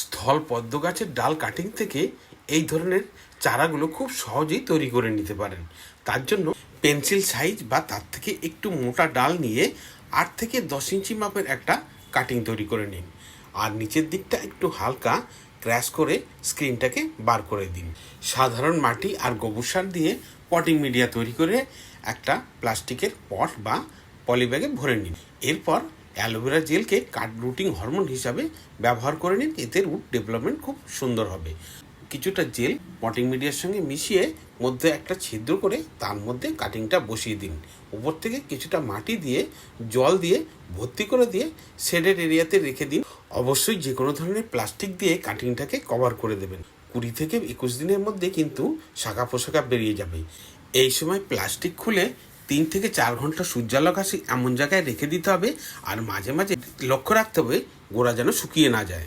স্থল পদ্ম গাছের ডাল কাটিং থেকে এই ধরনের চারাগুলো খুব সহজেই তৈরি করে নিতে পারেন। তার জন্য পেন্সিল সাইজ বা তার থেকে একটু মোটা ডাল নিয়ে আট থেকে দশ ইঞ্চি মাপের একটা কাটিং তৈরি করে নিন। আর নিচের দিকটা একটু হালকা ক্র্যাশ করে স্ক্রিনটাকে বার করে দিন। সাধারণ মাটি আর গোবর সার দিয়ে পটিং মিডিয়া তৈরি করে একটা প্লাস্টিকের পট বা পলিব্যাগে ভরে নিন। এরপর অ্যালোভেরা জেলকে কাট রুটিং হরমোন হিসাবে ব্যবহার করে নিন, এতে রুট ডেভেলপমেন্ট খুব সুন্দর হবে। কিছুটা জেল পটিং মিডিয়ার সঙ্গে মিশিয়ে মধ্যে একটা ছিদ্র করে তার মধ্যে কাটিংটা বসিয়ে দিন। উপর থেকে কিছুটা মাটি দিয়ে, জল দিয়ে, ভর্তি করে দিয়ে শেডেড এরিয়াতে রেখে দিন। অবশ্যই যে কোনো ধরনের প্লাস্টিক দিয়ে কাটিংটাকে কভার করে দেবেন। কুড়ি থেকে একুশ দিনের মধ্যে কিন্তু শাখা পোশাকা বেরিয়ে যাবে। এই সময় প্লাস্টিক খুলে তিন থেকে চার ঘণ্টা সূর্যালোক আসে এমন জায়গায় রেখে দিতে হবে আর মাঝে মাঝে লক্ষ্য রাখতে হবে গোড়া যেন শুকিয়ে না যায়।